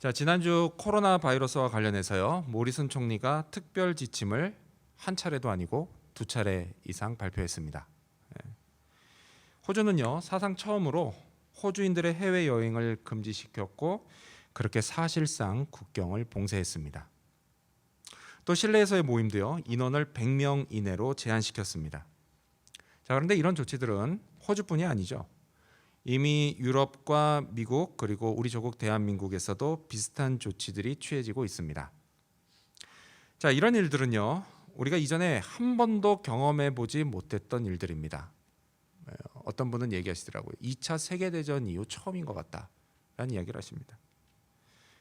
자, 지난주 코로나 바이러스와 관련해서요. 모리슨 총리가 특별 지침을 한 차례도 아니고 두 차례 이상 발표했습니다. 예. 호주는요. 사상 처음으로 호주인들의 해외 여행을 금지시켰고 그렇게 사실상 국경을 봉쇄했습니다. 또 실내에서의 모임도요. 인원을 100명 이내로 제한시켰습니다. 자, 그런데 이런 조치들은 호주뿐이 아니죠. 이미 유럽과 미국 그리고 우리 조국 대한민국에서도 비슷한 조치들이 취해지고 있습니다. 자, 이런 일들은요. 우리가 이전에 한 번도 경험해 보지 못했던 일들입니다. 에, 어떤 분은 얘기하시더라고요. 2차 세계 대전 이후 처음인 것 같다라는 이야기를 하십니다.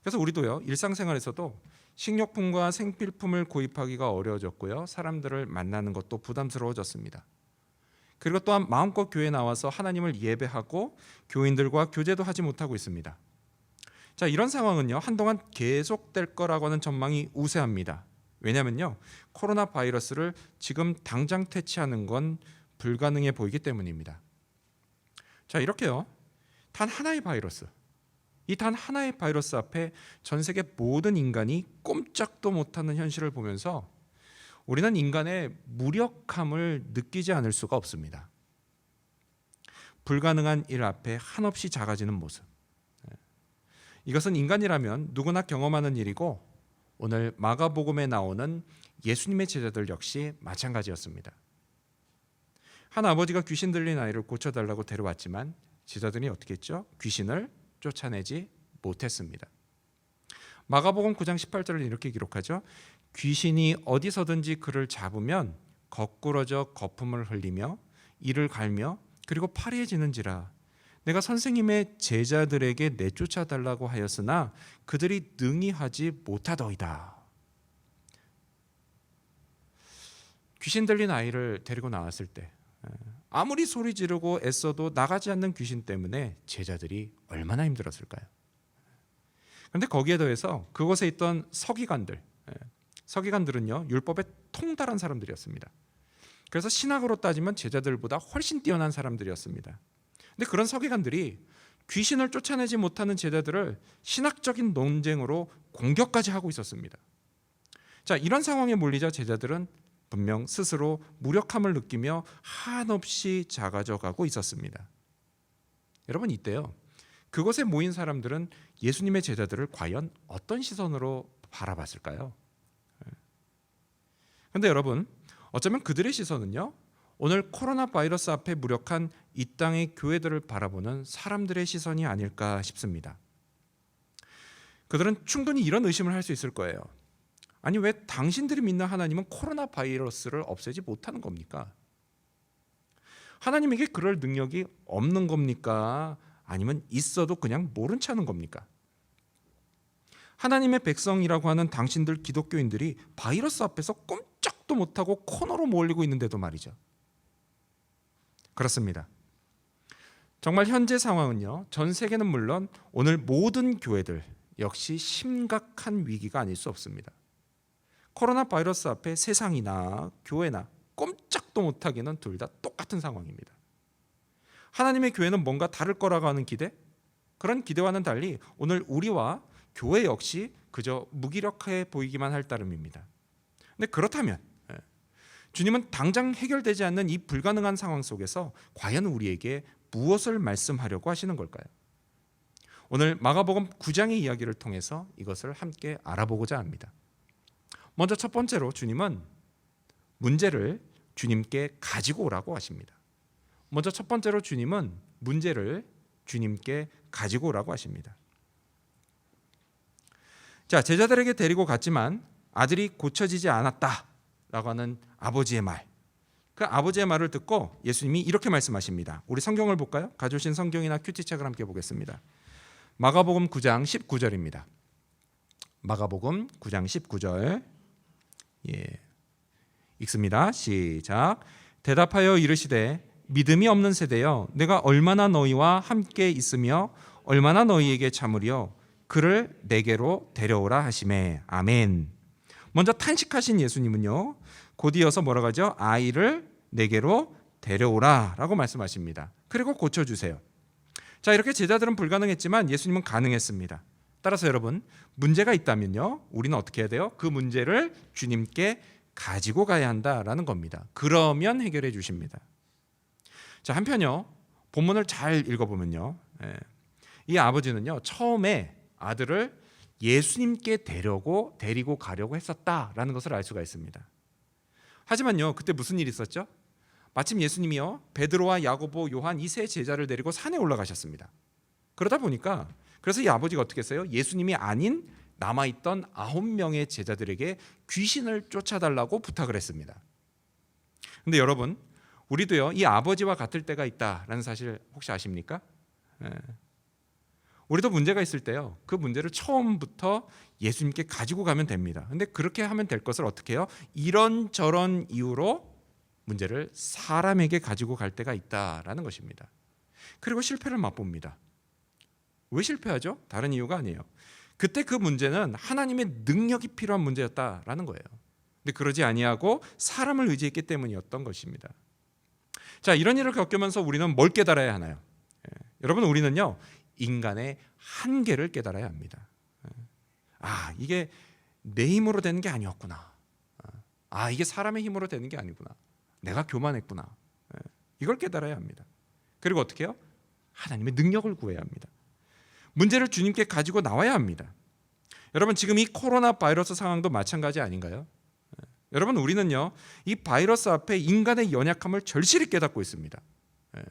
그래서 우리도요. 일상생활에서도 식료품과 생필품을 구입하기가 어려워졌고요. 사람들을 만나는 것도 부담스러워졌습니다. 그리고 또한 마음껏 교회에 나와서 하나님을 예배하고 교인들과 교제도 하지 못하고 있습니다. 자, 이런 상황은요. 한동안 계속될 거라고 하는 전망이 우세합니다. 왜냐면요. 코로나 바이러스를 지금 당장 퇴치하는 건 불가능해 보이기 때문입니다. 자, 이렇게요. 단 하나의 바이러스. 이 단 하나의 바이러스 앞에 전 세계 모든 인간이 꼼짝도 못하는 현실을 보면서 우리는 인간의 무력함을 느끼지 않을 수가 없습니다. 불가능한 일 앞에 한없이 작아지는 모습. 예. 이것은 인간이라면 누구나 경험하는 일이고 오늘 마가복음에 나오는 예수님의 제자들 역시 마찬가지였습니다. 한 아버지가 귀신 들린 아이를 고쳐달라고 데려왔지만 제자들이 어떻게 했죠? 귀신을 쫓아내지 못했습니다. 마가복음 9장 18절을 이렇게 기록하죠. 귀신이 어디서든지 그를 잡으면 거꾸러져 거품을 흘리며 이를 갈며 그리고 파리해지는지라 내가 선생님의 제자들에게 내쫓아 달라고 하였으나 그들이 능히 하지 못하더이다. 귀신 들린 아이를 데리고 나왔을 때 아무리 소리 지르고 애써도 나가지 않는 귀신 때문에 제자들이 얼마나 힘들었을까요? 그런데 거기에 더해서 그곳에 있던 서기관들, 서기관들은요 율법에 통달한 사람들이었습니다. 그래서 신학으로 따지면 제자들보다 훨씬 뛰어난 사람들이었습니다. 근데 그런 서기관들이 귀신을 쫓아내지 못하는 제자들을 신학적인 논쟁으로 공격까지 하고 있었습니다. 자, 이런 상황에 몰리자 제자들은 분명 스스로 무력함을 느끼며 한없이 작아져 가고 있었습니다. 여러분 이때요. 그곳에 모인 사람들은 예수님의 제자들을 과연 어떤 시선으로 바라봤을까요? 그런데 여러분 어쩌면 그들의 시선은요 오늘 코로나 바이러스 앞에 무력한 이 땅의 교회들을 바라보는 사람들의 시선이 아닐까 싶습니다. 그들은 충분히 이런 의심을 할 수 있을 거예요. 아니 왜 당신들이 믿는 하나님은 코로나 바이러스를 없애지 못하는 겁니까? 하나님에게 그럴 능력이 없는 겁니까? 아니면 있어도 그냥 모른 체 하는 겁니까? 하나님의 백성이라고 하는 당신들 기독교인들이 바이러스 앞에서 꼼 짝도 못하고 코너로 몰리고 있는데도 말이죠. 그렇습니다. 정말 현재 상황은요. 전 세계는 물론 오늘 모든 교회들 역시 심각한 위기가 아닐 수 없습니다. 코로나 바이러스 앞에 세상이나 교회나 꼼짝도 못하기는 둘 다 똑같은 상황입니다. 하나님의 교회는 뭔가 다를 거라고 하는 기대? 그런 기대와는 달리 오늘 우리와 교회 역시 그저 무기력해 보이기만 할 따름입니다. 근데 그렇다면 예, 주님은 당장 해결되지 않는 이 불가능한 상황 속에서 과연 우리에게 무엇을 말씀하려고 하시는 걸까요? 오늘 마가복음 9장의 이야기를 통해서 이것을 함께 알아보고자 합니다. 먼저 첫 번째로 주님은 문제를 주님께 가지고 오라고 하십니다. 먼저 첫 번째로 주님은 문제를 주님께 가지고 오라고 하십니다. 자, 제자들에게 데리고 갔지만 아들이 고쳐지지 않았다 라고 하는 아버지의 말. 그 아버지의 말을 듣고 예수님이 이렇게 말씀하십니다. 우리 성경을 볼까요? 가져오신 성경이나 큐티책을 함께 보겠습니다. 마가복음 9장 19절입니다. 마가복음 9장 19절. 예. 읽습니다. 시작. 대답하여 이르시되 믿음이 없는 세대여 내가 얼마나 너희와 함께 있으며 얼마나 너희에게 참으려 그를 내게로 데려오라 하심에 아멘. 먼저 탄식하신 예수님은요. 곧 이어서 뭐라고 하죠? 아이를 내게로 데려오라라고 말씀하십니다. 그리고 고쳐 주세요. 자, 이렇게 제자들은 불가능했지만 예수님은 가능했습니다. 따라서 여러분 문제가 있다면요 우리는 어떻게 해야 돼요? 그 문제를 주님께 가지고 가야 한다라는 겁니다. 그러면 해결해 주십니다. 자 한편요 본문을 잘 읽어 보면요 예, 이 아버지는요 처음에 아들을 예수님께 데려고 데리고 가려고 했었다라는 것을 알 수가 있습니다. 하지만요 그때 무슨 일이 있었죠? 마침 예수님이요 베드로와 야고보, 요한 이 세 제자를 데리고 산에 올라가셨습니다. 그러다 보니까 그래서 이 아버지가 어떻게 했어요? 예수님이 아닌 남아 있던 아홉 명의 제자들에게 귀신을 쫓아달라고 부탁을 했습니다. 근데 여러분 우리도요 이 아버지와 같을 때가 있다라는 사실 혹시 아십니까? 예. 우리도 문제가 있을 때요 그 문제를 처음부터 예수님께 가지고 가면 됩니다. 근데 그렇게 하면 될 것을 어떻게 해요? 이런 저런 이유로 문제를 사람에게 가지고 갈 때가 있다라는 것입니다. 그리고 실패를 맛봅니다. 왜 실패하죠? 다른 이유가 아니에요. 그때 그 문제는 하나님의 능력이 필요한 문제였다라는 거예요. 근데 그러지 아니하고 사람을 의지했기 때문이었던 것입니다. 자, 이런 일을 겪으면서 우리는 뭘 깨달아야 하나요? 예, 여러분 우리는요. 인간의 한계를 깨달아야 합니다. 예. 아, 이게 내 힘으로 되는 게 아니었구나. 아, 이게 사람의 힘으로 되는 게 아니구나. 내가 교만했구나. 예, 이걸 깨달아야 합니다. 그리고 어떻게 해요? 하나님의 능력을 구해야 합니다. 문제를 주님께 가지고 나와야 합니다. 여러분 지금 이 코로나 바이러스 상황도 마찬가지 아닌가요? 예, 여러분 우리는요 이 바이러스 앞에 인간의 연약함을 절실히 깨닫고 있습니다. 예,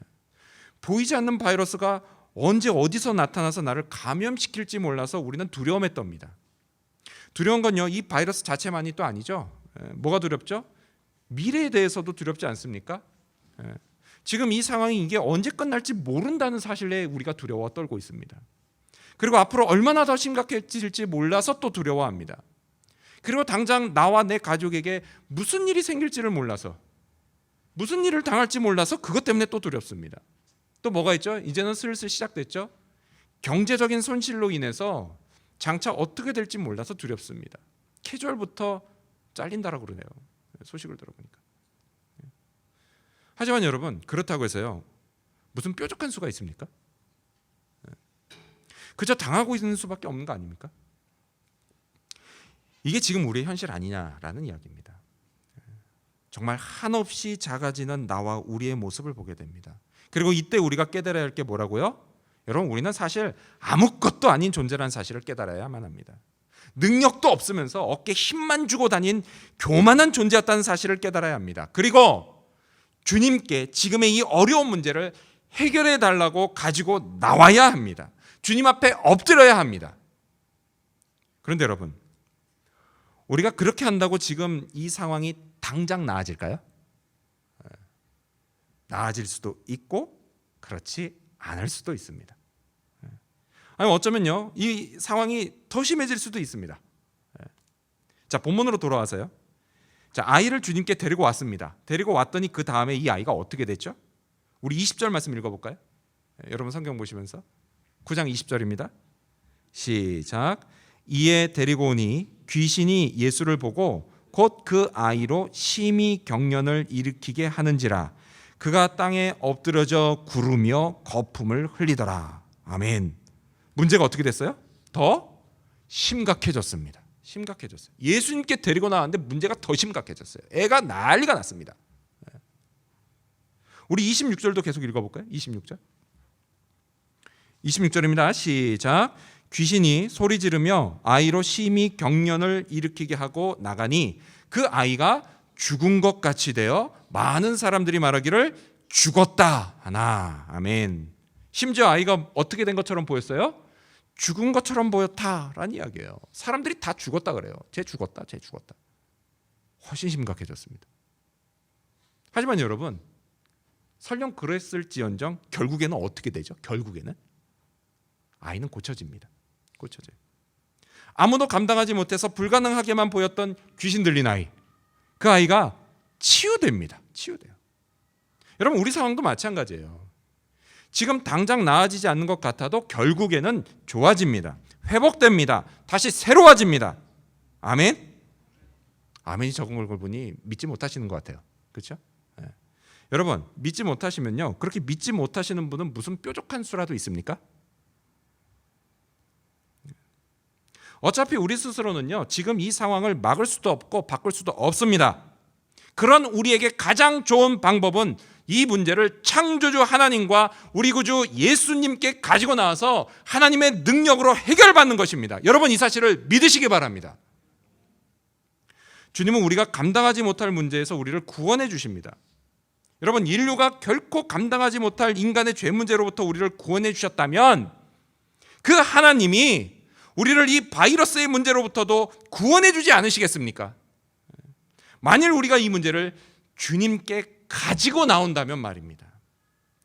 보이지 않는 바이러스가 언제 어디서 나타나서 나를 감염시킬지 몰라서 우리는 두려움에 떱니다. 두려운 건요 이 바이러스 자체만이 또 아니죠. 예, 뭐가 두렵죠? 미래에 대해서도 두렵지 않습니까? 예, 지금 이 상황이 이게 언제 끝날지 모른다는 사실에 우리가 두려워 떨고 있습니다. 그리고 앞으로 얼마나 더 심각해질지 몰라서 또 두려워합니다. 그리고 당장 나와 내 가족에게 무슨 일이 생길지를 몰라서 무슨 일을 당할지 몰라서 그것 때문에 또 두렵습니다. 또 뭐가 있죠? 이제는 슬슬 시작됐죠. 경제적인 손실로 인해서 장차 어떻게 될지 몰라서 두렵습니다. 캐주얼부터 잘린다라고 그러네요. 소식을 들어보니까. 하지만 여러분 그렇다고 해서요 무슨 뾰족한 수가 있습니까? 그저 당하고 있는 수밖에 없는 거 아닙니까? 이게 지금 우리의 현실 아니냐라는 이야기입니다. 정말 한없이 작아지는 나와 우리의 모습을 보게 됩니다. 그리고 이때 우리가 깨달아야 할 게 뭐라고요? 여러분 우리는 사실 아무것도 아닌 존재라는 사실을 깨달아야만 합니다. 능력도 없으면서 어깨 힘만 주고 다닌 교만한 존재였다는 사실을 깨달아야 합니다. 그리고 주님께 지금의 이 어려운 문제를 해결해 달라고 가지고 나와야 합니다. 주님 앞에 엎드려야 합니다. 그런데 여러분, 우리가 그렇게 한다고 지금 이 상황이 당장 나아질까요? 나아질 수도 있고 그렇지 않을 수도 있습니다. 아니 어쩌면요 이 상황이 더 심해질 수도 있습니다. 자 본문으로 돌아와서요. 자 아이를 주님께 데리고 왔습니다. 데리고 왔더니 그 다음에 이 아이가 어떻게 됐죠? 우리 20절 말씀 읽어볼까요? 여러분 성경 보시면서 9장 20절입니다. 시작. 이에 데리고 오니 귀신이 예수를 보고 곧 그 아이로 심히 경련을 일으키게 하는지라 그가 땅에 엎드려져 구르며 거품을 흘리더라. 아멘. 문제가 어떻게 됐어요? 더 심각해졌습니다. 심각해졌어요. 예수님께 데리고 나왔는데 문제가 더 심각해졌어요. 애가 난리가 났습니다. 우리 26절도 계속 읽어볼까요? 26절. 26절입니다. 시작. 귀신이 소리 지르며 아이로 심히 경련을 일으키게 하고 나가니 그 아이가 죽은 것 같이 되어 많은 사람들이 말하기를 죽었다 하나 아멘. 심지어 아이가 어떻게 된 것처럼 보였어요? 죽은 것처럼 보였다라는 이야기예요. 사람들이 다 죽었다 그래요. 쟤 죽었다, 쟤 죽었다. 훨씬 심각해졌습니다. 하지만 여러분, 설령 그랬을지언정 결국에는 어떻게 되죠? 결국에는 아이는 고쳐집니다. 고쳐져요. 아무도 감당하지 못해서 불가능하게만 보였던 귀신 들린 아이. 그 아이가 치유됩니다. 치유돼요. 여러분 우리 상황도 마찬가지예요. 지금 당장 나아지지 않는 것 같아도 결국에는 좋아집니다. 회복됩니다. 다시 새로워집니다. 아멘. 아멘이 적은 걸 보니 믿지 못하시는 것 같아요. 그렇죠? 네. 여러분 믿지 못하시면요 그렇게 믿지 못하시는 분은 무슨 뾰족한 수라도 있습니까? 어차피 우리 스스로는요, 지금 이 상황을 막을 수도 없고 바꿀 수도 없습니다. 그런 우리에게 가장 좋은 방법은 이 문제를 창조주 하나님과 우리 구주 예수님께 가지고 나와서 하나님의 능력으로 해결받는 것입니다. 여러분 이 사실을 믿으시기 바랍니다. 주님은 우리가 감당하지 못할 문제에서 우리를 구원해 주십니다. 여러분 인류가 결코 감당하지 못할 인간의 죄 문제로부터 우리를 구원해 주셨다면 그 하나님이 우리를 이 바이러스의 문제로부터도 구원해 주지 않으시겠습니까? 만일 우리가 이 문제를 주님께 가지고 나온다면 말입니다.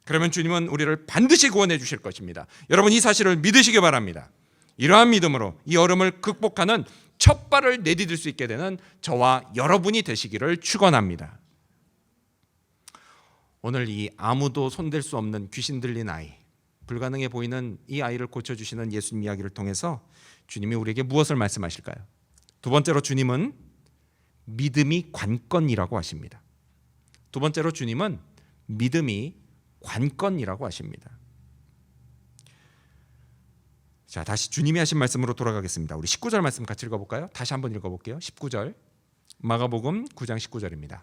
그러면 주님은 우리를 반드시 구원해 주실 것입니다. 여러분 이 사실을 믿으시기 바랍니다. 이러한 믿음으로 이 얼음을 극복하는 첫 발을 내디딜 수 있게 되는 저와 여러분이 되시기를 축원합니다. 오늘 이 아무도 손댈 수 없는 귀신 들린 아이, 불가능해 보이는 이 아이를 고쳐 주시는 예수님 이야기를 통해서 주님이 우리에게 무엇을 말씀하실까요? 두 번째로 주님은 믿음이 관건이라고 하십니다. 두 번째로 주님은 믿음이 관건이라고 하십니다. 자, 다시 주님이 하신 말씀으로 돌아가겠습니다. 우리 19절 말씀 같이 읽어 볼까요? 다시 한번 읽어 볼게요. 19절. 마가복음 9장 19절입니다.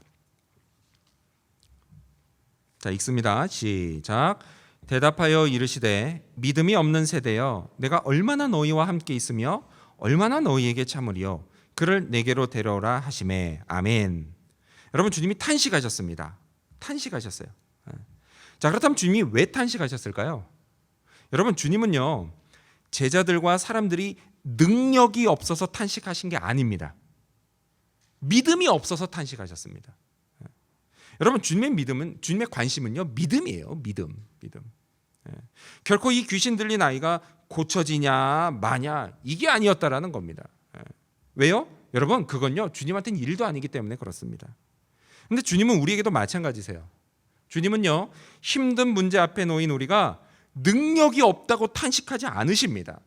자, 읽습니다. 시작. 대답하여 이르시되 믿음이 없는 세대여 내가 얼마나 너희와 함께 있으며 얼마나 너희에게 참으리요 그를 내게로 데려오라 하심에 아멘. 여러분 주님이 탄식하셨습니다. 탄식하셨어요. 예. 자 그렇다면 주님이 왜 탄식하셨을까요? 여러분 주님은요 제자들과 사람들이 능력이 없어서 탄식하신 게 아닙니다. 믿음이 없어서 탄식하셨습니다. 예. 여러분 주님의 믿음은 주님의 관심은요 믿음이에요. 믿음, 믿음. 예. 결코 이 귀신 들린 아이가 고쳐지냐 마냐 이게 아니었다라는 겁니다. 예. 왜요? 여러분 그건요 주님한테는 일도 아니기 때문에 그렇습니다. 근데 주님은 우리에게도 마찬가지세요. 주님은요 힘든 문제 앞에 놓인 우리가 능력이 없다고 탄식하지 않으십니다.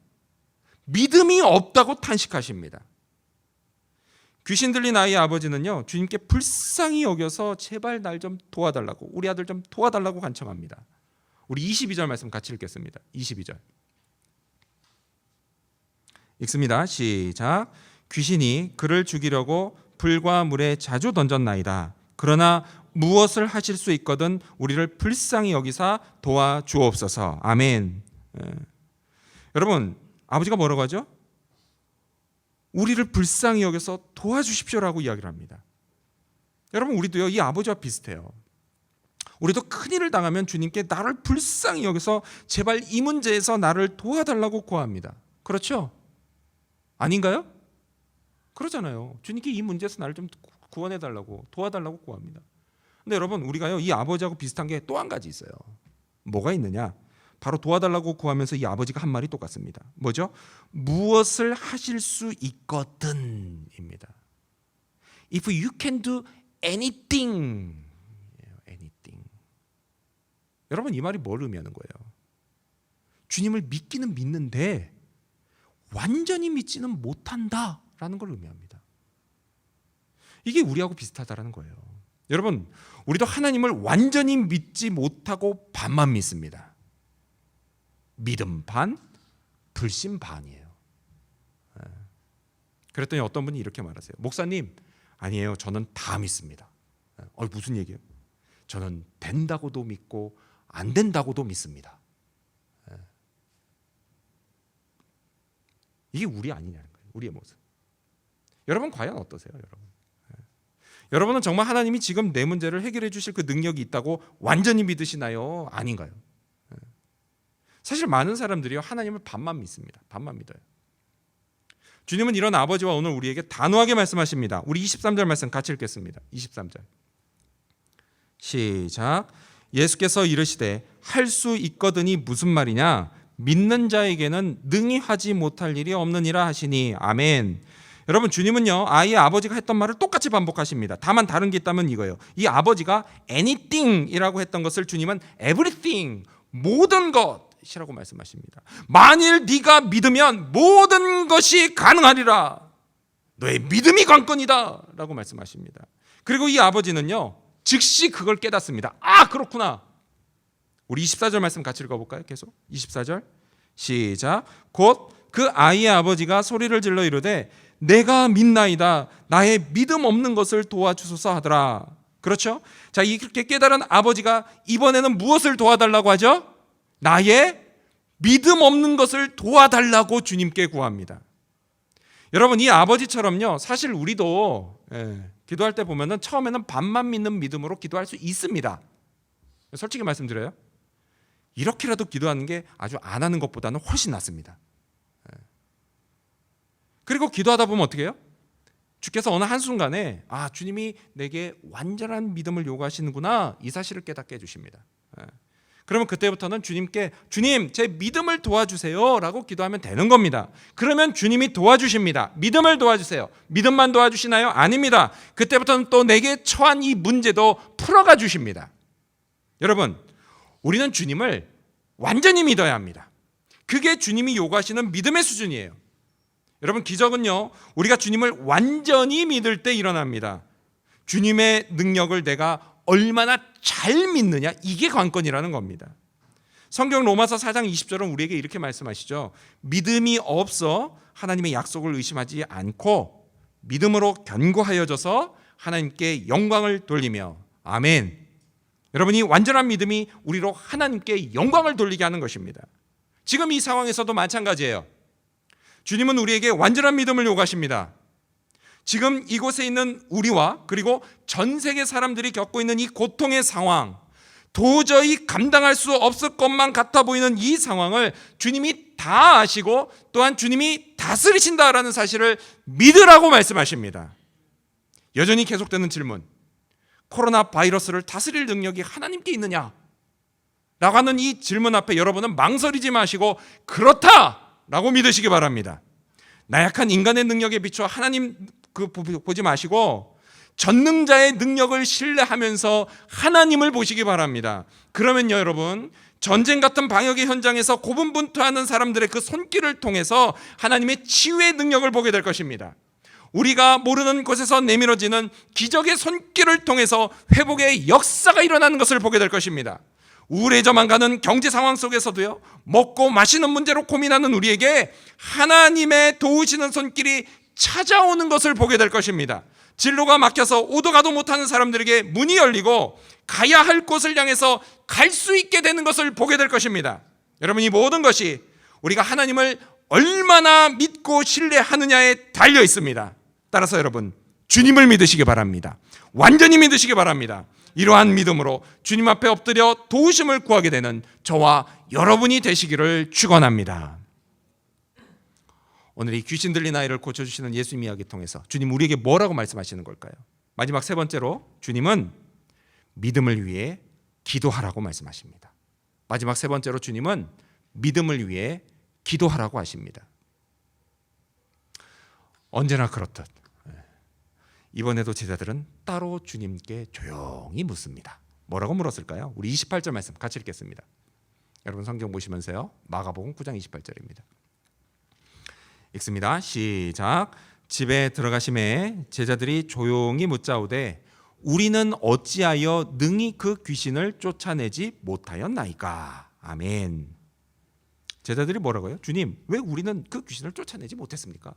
믿음이 없다고 탄식하십니다. 귀신 들린 아이의 아버지는요 주님께 불쌍히 여겨서 제발 날 좀 도와달라고 우리 아들 좀 도와달라고 간청합니다. 우리 22절 말씀 같이 읽겠습니다. 22절 읽습니다. 시작. 귀신이 그를 죽이려고 불과 물에 자주 던졌나이다. 그러나 무엇을 하실 수 있거든 우리를 불쌍히 여기사 도와 주옵소서. 아멘. 예. 여러분 아버지가 뭐라고 하죠? 우리를 불쌍히 여겨서 도와주십시오라고 이야기를 합니다. 여러분 우리도요 이 아버지와 비슷해요. 우리도 큰 일을 당하면 주님께 나를 불쌍히 여겨서 제발 이 문제에서 나를 도와달라고 구합니다. 그렇죠? 아닌가요? 그러잖아요. 주님께 이 문제에서 나를 좀 구원해 달라고 도와달라고 구합니다. 근데 여러분 우리가요 이 아버지하고 비슷한 게 또 한 가지 있어요. 뭐가 있느냐? 바로 도와달라고 구하면서 이 아버지가 한 말이 똑같습니다. 뭐죠? 무엇을 하실 수 있거든입니다. If you can do anything, anything. 여러분 이 말이 뭘 의미하는 거예요? 주님을 믿기는 믿는데 완전히 믿지는 못한다 라는 걸 의미합니다. 이게 우리하고 비슷하다라는 거예요. 여러분, 우리도 하나님을 완전히 믿지 못하고 반만 믿습니다. 믿음 반, 불신 반이에요. 예. 그랬더니 어떤 분이 이렇게 말하세요. 목사님, 아니에요. 저는 다 믿습니다. 예. 어, 무슨 얘기예요? 저는 된다고도 믿고 안 된다고도 믿습니다. 예. 이게 우리 아니냐는 거예요. 우리의 모습. 여러분 과연 어떠세요, 여러분? 여러분은 정말 하나님이 지금 내 문제를 해결해 주실 그 능력이 있다고 완전히 믿으시나요? 아닌가요? 사실 많은 사람들이요 하나님을 반만 믿습니다. 반만 믿어요. 주님은 이런 아버지와 오늘 우리에게 단호하게 말씀하십니다. 우리 23절 말씀 같이 읽겠습니다. 23절. 시작. 예수께서 이르시되 할 수 있거든이 무슨 말이냐? 믿는 자에게는 능히 하지 못할 일이 없느니라 하시니 아멘. 여러분 주님은요 아이의 아버지가 했던 말을 똑같이 반복하십니다. 다만 다른 게 있다면 이거예요. 이 아버지가 anything이라고 했던 것을 주님은 everything 모든 것이라고 말씀하십니다. 만일 네가 믿으면 모든 것이 가능하리라. 너의 믿음이 관건이다라고 말씀하십니다. 그리고 이 아버지는요 즉시 그걸 깨닫습니다. 아 그렇구나. 우리 24절 말씀 같이 읽어볼까요? 계속 24절 시작 곧 그 아이의 아버지가 소리를 질러 이르되 내가 믿나이다 나의 믿음 없는 것을 도와주소서 하더라. 그렇죠? 자, 이렇게 깨달은 아버지가 이번에는 무엇을 도와달라고 하죠? 나의 믿음 없는 것을 도와달라고 주님께 구합니다. 여러분 이 아버지처럼요. 사실 우리도 예, 기도할 때 보면은 처음에는 반만 믿는 믿음으로 기도할 수 있습니다. 솔직히 말씀드려요. 이렇게라도 기도하는 게 아주 안 하는 것보다는 훨씬 낫습니다. 예. 그리고 기도하다 보면 어떻게 해요? 주께서 어느 한순간에 아 주님이 내게 완전한 믿음을 요구하시는구나 이 사실을 깨닫게 해주십니다. 예. 그러면 그때부터는 주님께 주님 제 믿음을 도와주세요라고 기도하면 되는 겁니다. 그러면 주님이 도와주십니다. 믿음을 도와주세요. 믿음만 도와주시나요? 아닙니다. 그때부터는 또 내게 처한 이 문제도 풀어가 주십니다. 여러분 우리는 주님을 완전히 믿어야 합니다. 그게 주님이 요구하시는 믿음의 수준이에요. 여러분 기적은요 우리가 주님을 완전히 믿을 때 일어납니다. 주님의 능력을 내가 얼마나 잘 믿느냐 이게 관건이라는 겁니다. 성경 로마서 4장 20절은 우리에게 이렇게 말씀하시죠. 믿음이 없어 하나님의 약속을 의심하지 않고 믿음으로 견고하여져서 하나님께 영광을 돌리며 아멘. 여러분이 완전한 믿음이 우리로 하나님께 영광을 돌리게 하는 것입니다. 지금 이 상황에서도 마찬가지예요. 주님은 우리에게 완전한 믿음을 요구하십니다. 지금 이곳에 있는 우리와 그리고 전 세계 사람들이 겪고 있는 이 고통의 상황, 도저히 감당할 수 없을 것만 같아 보이는 이 상황을 주님이 다 아시고 또한 주님이 다스리신다라는 사실을 믿으라고 말씀하십니다. 여전히 계속되는 질문. 코로나 바이러스를 다스릴 능력이 하나님께 있느냐? 라고 하는 이 질문 앞에 여러분은 망설이지 마시고 그렇다 라고 믿으시기 바랍니다. 나약한 인간의 능력에 비추어 하나님 그 보지 마시고 전능자의 능력을 신뢰하면서 하나님을 보시기 바랍니다. 그러면요, 여러분, 전쟁 같은 방역의 현장에서 고분분투하는 사람들의 그 손길을 통해서 하나님의 치유의 능력을 보게 될 것입니다. 우리가 모르는 곳에서 내밀어지는 기적의 손길을 통해서 회복의 역사가 일어나는 것을 보게 될 것입니다. 우울해져만 가는 경제 상황 속에서도요, 먹고 마시는 문제로 고민하는 우리에게 하나님의 도우시는 손길이 찾아오는 것을 보게 될 것입니다. 진로가 막혀서 오도 가도 못하는 사람들에게 문이 열리고 가야 할 곳을 향해서 갈 수 있게 되는 것을 보게 될 것입니다. 여러분 이 모든 것이 우리가 하나님을 얼마나 믿고 신뢰하느냐에 달려 있습니다. 따라서 여러분 주님을 믿으시기 바랍니다. 완전히 믿으시기 바랍니다. 이러한 믿음으로 주님 앞에 엎드려 도우심을 구하게 되는 저와 여러분이 되시기를 축원합니다. 오늘 이 귀신 들린 아이를 고쳐 주시는 예수님 이야기 통해서 주님 우리에게 뭐라고 말씀하시는 걸까요? 마지막 세 번째로 주님은 믿음을 위해 기도하라고 말씀하십니다. 마지막 세 번째로 주님은 믿음을 위해 기도하라고 하십니다. 언제나 그렇듯 이번에도 제자들은 따로 주님께 조용히 묻습니다. 뭐라고 물었을까요? 우리 28절 말씀 같이 읽겠습니다. 여러분 성경 보시면서요. 마가복음 9장 28절입니다. 읽습니다. 시작. 집에 들어가심에 제자들이 조용히 묻자오되 우리는 어찌하여 능히 그 귀신을 쫓아내지 못하였나이까. 아멘. 제자들이 뭐라고요? 주님, 왜 우리는 그 귀신을 쫓아내지 못했습니까?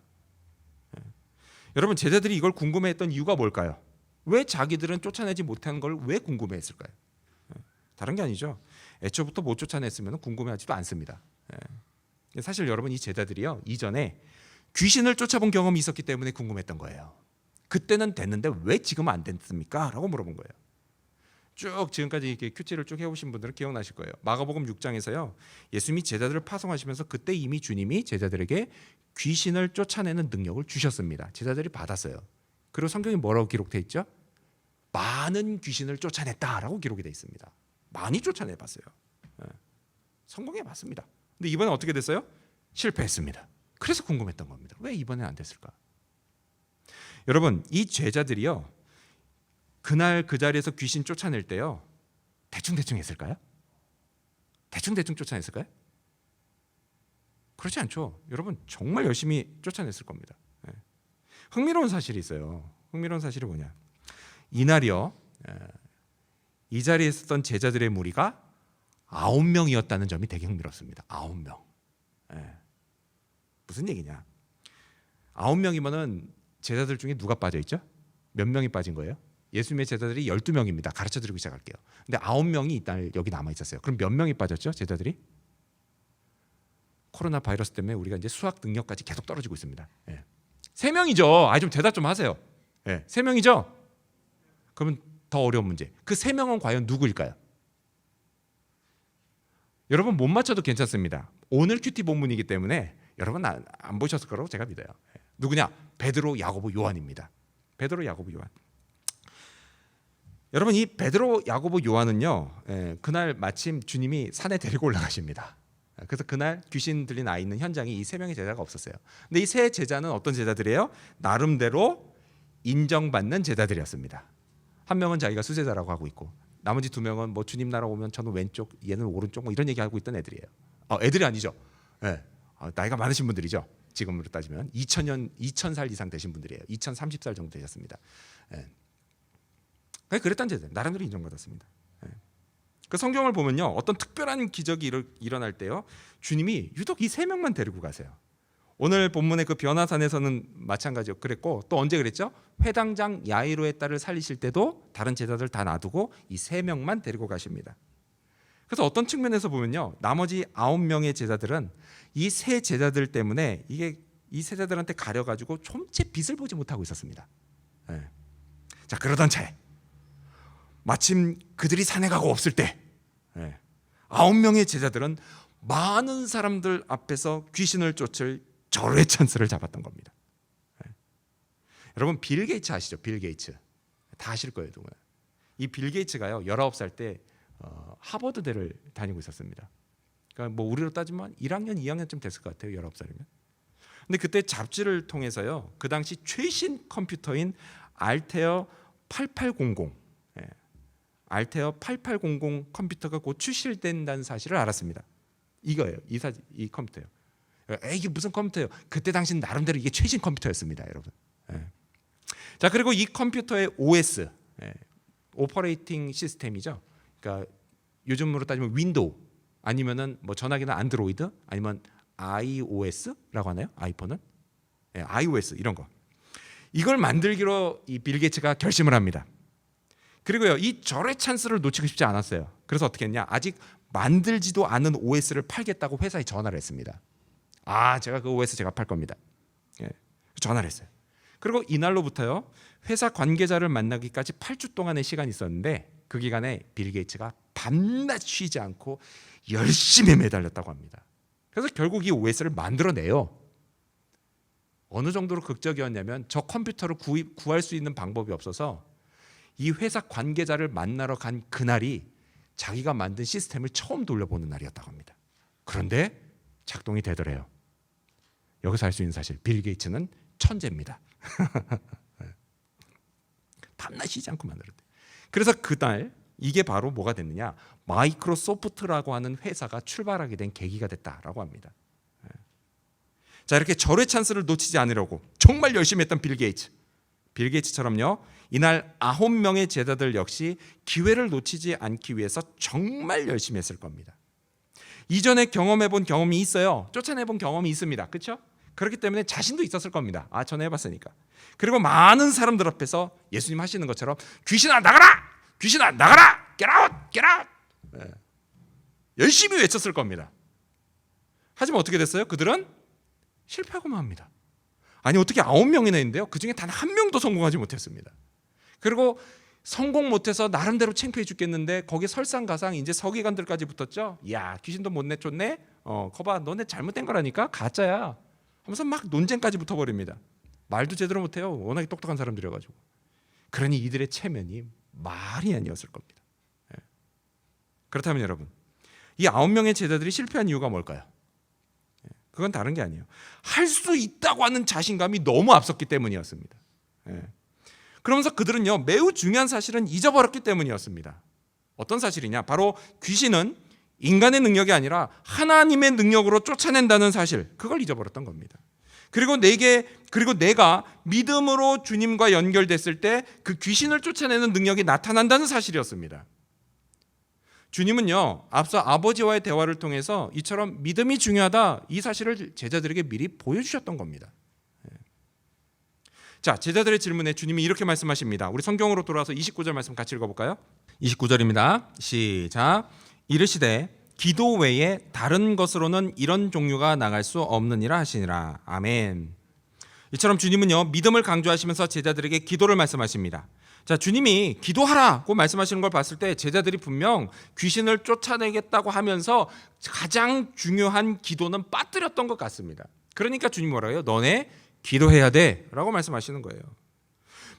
예. 여러분 제자들이 이걸 궁금해했던 이유가 뭘까요? 왜 자기들은 쫓아내지 못한 걸 왜 궁금해했을까요? 예. 다른 게 아니죠. 애초부터 못 쫓아냈으면 궁금해하지도 않습니다. 예. 사실 여러분 이 제자들이요 이전에 귀신을 쫓아본 경험이 있었기 때문에 궁금했던 거예요. 그때는 됐는데 왜 지금 안 됐습니까? 라고 물어본 거예요. 쭉 지금까지 이렇게 큐티를 쭉 해오신 분들은 기억나실 거예요. 마가복음 6장에서요 예수님이 제자들을 파송하시면서 그때 이미 주님이 제자들에게 귀신을 쫓아내는 능력을 주셨습니다. 제자들이 받았어요. 그리고 성경이 뭐라고 기록돼 있죠? 많은 귀신을 쫓아냈다라고 기록이 돼 있습니다. 많이 쫓아내봤어요. 예. 성공해 봤습니다. 근데 이번에 어떻게 됐어요? 실패했습니다. 그래서 궁금했던 겁니다. 왜 이번에 안 됐을까? 여러분, 이 제자들이요. 그날 그 자리에서 귀신 쫓아낼 때요. 대충대충 했을까요? 대충대충 쫓아냈을까요? 그렇지 않죠. 여러분, 정말 열심히 쫓아냈을 겁니다. 예. 흥미로운 사실이 있어요. 흥미로운 사실이 뭐냐? 이날이요. 이 자리에 있었던 제자들의 무리가 아홉 명이었다는 점이 되게 흥미롭습니다. 아홉 명. 예. 무슨 얘기냐? 아홉 명이면은 제자들 중에 누가 빠져 있죠? 몇 명이 빠진 거예요? 예수님의 제자들이 12명입니다. 가르쳐 드리고 시작할게요. 근데 아홉 명이 일단 여기 남아 있었어요. 그럼 몇 명이 빠졌죠? 제자들이? 코로나 바이러스 때문에 우리가 이제 수학 능력까지 계속 떨어지고 있습니다. 예. 세 명이죠. 아 좀 대답 좀 하세요. 예. 세 명이죠? 그러면 더 어려운 문제. 그세 명은 과연 누구일까요? 여러분 못 맞춰도 괜찮습니다. 오늘 큐티 본문이기 때문에 여러분 안, 안 보셨을 거라고 제가 믿어요. 예. 누구냐? 베드로, 야고보, 요한입니다. 베드로, 야고보, 요한. 여러분 이 베드로, 야고보, 요한은요. 예, 그날 마침 주님이 산에 데리고 올라가십니다. 예, 그래서 그날 귀신 들린 아이 있는 현장에 이 세 명의 제자가 없었어요. 근데 이 세 제자는 어떤 제자들이에요? 나름대로 인정받는 제자들이었습니다. 한 명은 자기가 수제자라고 하고 있고 나머지 두 명은 뭐 주님 나라 오면 저는 왼쪽 얘는 오른쪽 뭐 이런 얘기 하고 있던 애들이에요. 어, 애들이 아니죠. 예. 어, 나이가 많으신 분들이죠. 지금으로 따지면 2000년 2000살 이상 되신 분들이에요. 2030살 정도 되셨습니다. 예. 그랬던 제자 나름대로 인정받았습니다. 예. 그 성경을 보면요 어떤 특별한 기적이 일어, 일어 날 때요 주님이 유독 이 세 명만 데리고 가세요. 오늘 본문의 그 변화산에서는 마찬가지였고 그랬고 또 언제 그랬죠? 회당장 야이로의 딸을 살리실 때도 다른 제자들 다 놔두고 이 세 명만 데리고 가십니다. 그래서 어떤 측면에서 보면요 나머지 아홉 명의 제자들은 이 세 제자들 때문에 이게 이 세자들한테 가려가지고 좀채 빛을 보지 못하고 있었습니다. 예. 자 그러던 차에 마침 그들이 산에 가고 없을 때 예, 아홉 명의 제자들은 많은 사람들 앞에서 귀신을 쫓을 절의 찬스를 잡았던 겁니다. 예. 여러분 빌 게이츠 아시죠? 빌 게이츠 다 아실 거예요, 누구나. 이빌 게이츠가요 19살 때 어, 하버드대를 다니고 있었습니다. 그러니까 뭐 우리로 따지면 1학년, 2학년쯤 됐을 것 같아요, 19살이면. 근데 그때 잡지를 통해서요 그 당시 최신 컴퓨터인 알테어 8800 예, 알테어 8800 컴퓨터가 곧 출시된다는 사실을 알았습니다. 이거예요. 이 사진 이 컴퓨터요. 에이, 이게 무슨 컴퓨터예요? 그때 당시 나름대로 이게 최신 컴퓨터였습니다, 여러분. 예. 자 그리고 이 컴퓨터의 OS 예, 오퍼레이팅 시스템이죠. 그러니까 요즘으로 따지면 윈도우 아니면은 뭐 전화기는 안드로이드 아니면 iOS라고 하나요? 아이폰은 예, iOS 이런 거. 이걸 만들기로 이 빌 게이츠가 결심을 합니다. 그리고요 이 절의 찬스를 놓치고 싶지 않았어요. 그래서 어떻게 했냐? 아직 만들지도 않은 OS를 팔겠다고 회사에 전화를 했습니다. 아 제가 그 OS 제가 팔 겁니다. 예, 전화를 했어요. 그리고 이날로부터요 회사 관계자를 만나기까지 8주 동안의 시간이 있었는데 그 기간에 빌 게이츠가 밤낮 쉬지 않고 열심히 매달렸다고 합니다. 그래서 결국 이 OS를 만들어내요. 어느 정도로 극적이었냐면 저 컴퓨터를 구입, 구할 수 있는 방법이 없어서 이 회사 관계자를 만나러 간 그날이 자기가 만든 시스템을 처음 돌려보는 날이었다고 합니다. 그런데 작동이 되더래요. 여기서 알 수 있는 사실 빌 게이츠는 천재입니다. 밤낮 쉬지 않고 만들었대. 그래서 그날 이게 바로 뭐가 됐느냐? 마이크로소프트라고 하는 회사가 출발하게 된 계기가 됐다라고 합니다. 예. 자 이렇게 절의 찬스를 놓치지 않으려고 정말 열심히 했던 빌 게이츠. 빌 게이츠처럼요. 이날 아홉 명의 제자들 역시 기회를 놓치지 않기 위해서 정말 열심히 했을 겁니다. 이전에 경험해 본 경험이 있어요. 쫓아내 본 경험이 있습니다. 그렇죠? 그렇기 때문에 자신도 있었을 겁니다. 아, 전에 해 봤으니까. 그리고 많은 사람들 앞에서 예수님 하시는 것처럼 귀신아 나가라, 귀신아 나가라, get out. 예. 열심히 외쳤을 겁니다. 하지만 어떻게 됐어요? 그들은 실패하고 맙니다. 아니 어떻게 아홉 명이나 있는데요? 그 중에 단 한 명도 성공하지 못했습니다. 그리고 성공 못해서 나름대로 창피해 죽겠는데 거기 설상가상 이제 서기관들까지 붙었죠. 야 귀신도 못 내쫓네. 어 거봐 너네 잘못된 거라니까 가짜야. 하면서 막 논쟁까지 붙어버립니다. 말도 제대로 못해요. 워낙에 똑똑한 사람들이어가지고. 그러니 이들의 체면이 말이 아니었을 겁니다. 예. 그렇다면 여러분, 이 아홉 명의 제자들이 실패한 이유가 뭘까요? 예. 그건 다른 게 아니에요. 할 수 있다고 하는 자신감이 너무 앞섰기 때문이었습니다. 예. 그러면서 그들은요 매우 중요한 사실은 잊어버렸기 때문이었습니다. 어떤 사실이냐? 바로 귀신은 인간의 능력이 아니라 하나님의 능력으로 쫓아낸다는 사실 그걸 잊어버렸던 겁니다. 그리고 내게 그리고 내가 믿음으로 주님과 연결됐을 때 그 귀신을 쫓아내는 능력이 나타난다는 사실이었습니다. 주님은요 앞서 아버지와의 대화를 통해서 이처럼 믿음이 중요하다 이 사실을 제자들에게 미리 보여주셨던 겁니다. 예. 자 제자들의 질문에 주님이 이렇게 말씀하십니다. 우리 성경으로 돌아와서 29절 말씀 같이 읽어 볼까요? 29절입니다. 시작 이르시되 기도 외에 다른 것으로는 이런 종류가 나갈 수 없느니라 하시니라 아멘. 이처럼 주님은요 믿음을 강조하시면서 제자들에게 기도를 말씀하십니다. 자 주님이 기도하라고 말씀하시는 걸 봤을 때 제자들이 분명 귀신을 쫓아내겠다고 하면서 가장 중요한 기도는 빠뜨렸던 것 같습니다. 그러니까 주님 뭐라고요? 너네 기도해야 돼 라고 말씀하시는 거예요.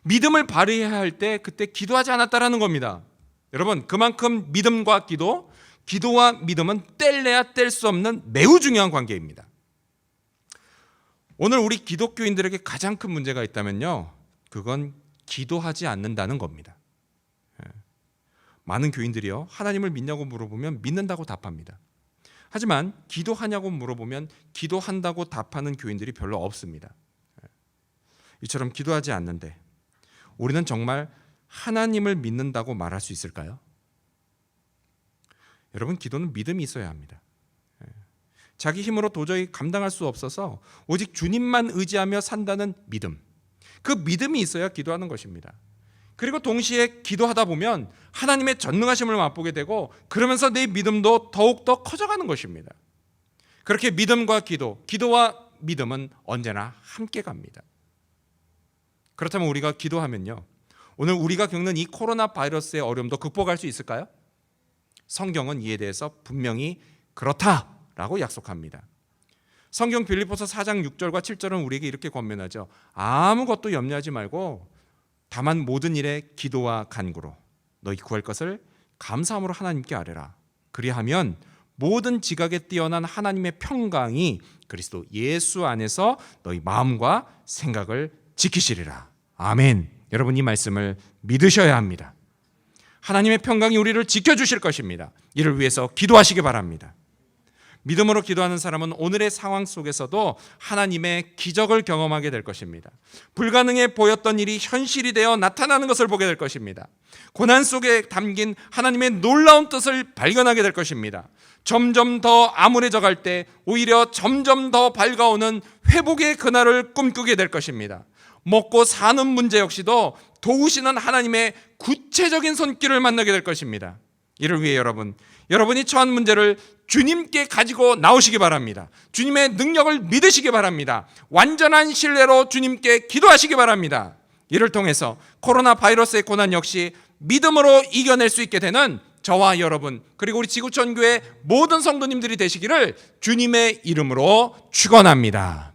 믿음을 발휘해야 할 때 그때 기도하지 않았다라는 겁니다. 여러분 그만큼 믿음과 기도, 기도와 믿음은 뗄래야 뗄 수 없는 매우 중요한 관계입니다. 오늘 우리 기독교인들에게 가장 큰 문제가 있다면요. 그건 기도하지 않는다는 겁니다. 예. 많은 교인들이요. 하나님을 믿냐고 물어보면 믿는다고 답합니다. 하지만 기도하냐고 물어보면 기도한다고 답하는 교인들이 별로 없습니다. 예. 이처럼 기도하지 않는데 우리는 정말 하나님을 믿는다고 말할 수 있을까요? 여러분 기도는 믿음이 있어야 합니다. 예. 자기 힘으로 도저히 감당할 수 없어서 오직 주님만 의지하며 산다는 믿음. 그 믿음이 있어야 기도하는 것입니다. 그리고 동시에 기도하다 보면 하나님의 전능하심을 맛보게 되고 그러면서 내 믿음도 더욱더 커져가는 것입니다. 그렇게 믿음과 기도, 기도와 믿음은 언제나 함께 갑니다. 그렇다면 우리가 기도하면요. 오늘 우리가 겪는 이 코로나 바이러스의 어려움도 극복할 수 있을까요? 성경은 이에 대해서 분명히 그렇다라고 약속합니다. 성경 빌립보서 4장 6절과 7절은 우리에게 이렇게 권면하죠. 아무것도 염려하지 말고 다만 모든 일에 기도와 간구로 너희 구할 것을 감사함으로 하나님께 아뢰라. 그리하면 모든 지각에 뛰어난 하나님의 평강이 그리스도 예수 안에서 너희 마음과 생각을 지키시리라. 아멘. 여러분 이 말씀을 믿으셔야 합니다. 하나님의 평강이 우리를 지켜 주실 것입니다. 이를 위해서 기도하시기 바랍니다. 믿음으로 기도하는 사람은 오늘의 상황 속에서도 하나님의 기적을 경험하게 될 것입니다. 불가능해 보였던 일이 현실이 되어 나타나는 것을 보게 될 것입니다. 고난 속에 담긴 하나님의 놀라운 뜻을 발견하게 될 것입니다. 점점 더 암울해져 갈 때 오히려 점점 더 밝아오는 회복의 그날을 꿈꾸게 될 것입니다. 먹고 사는 문제 역시도 도우시는 하나님의 구체적인 손길을 만나게 될 것입니다. 이를 위해 여러분, 여러분이 처한 문제를 주님께 가지고 나오시기 바랍니다. 주님의 능력을 믿으시기 바랍니다. 완전한 신뢰로 주님께 기도하시기 바랍니다. 이를 통해서 코로나 바이러스의 고난 역시 믿음으로 이겨낼 수 있게 되는 저와 여러분 그리고 우리 지구촌 교회 모든 성도님들이 되시기를 주님의 이름으로 축원합니다.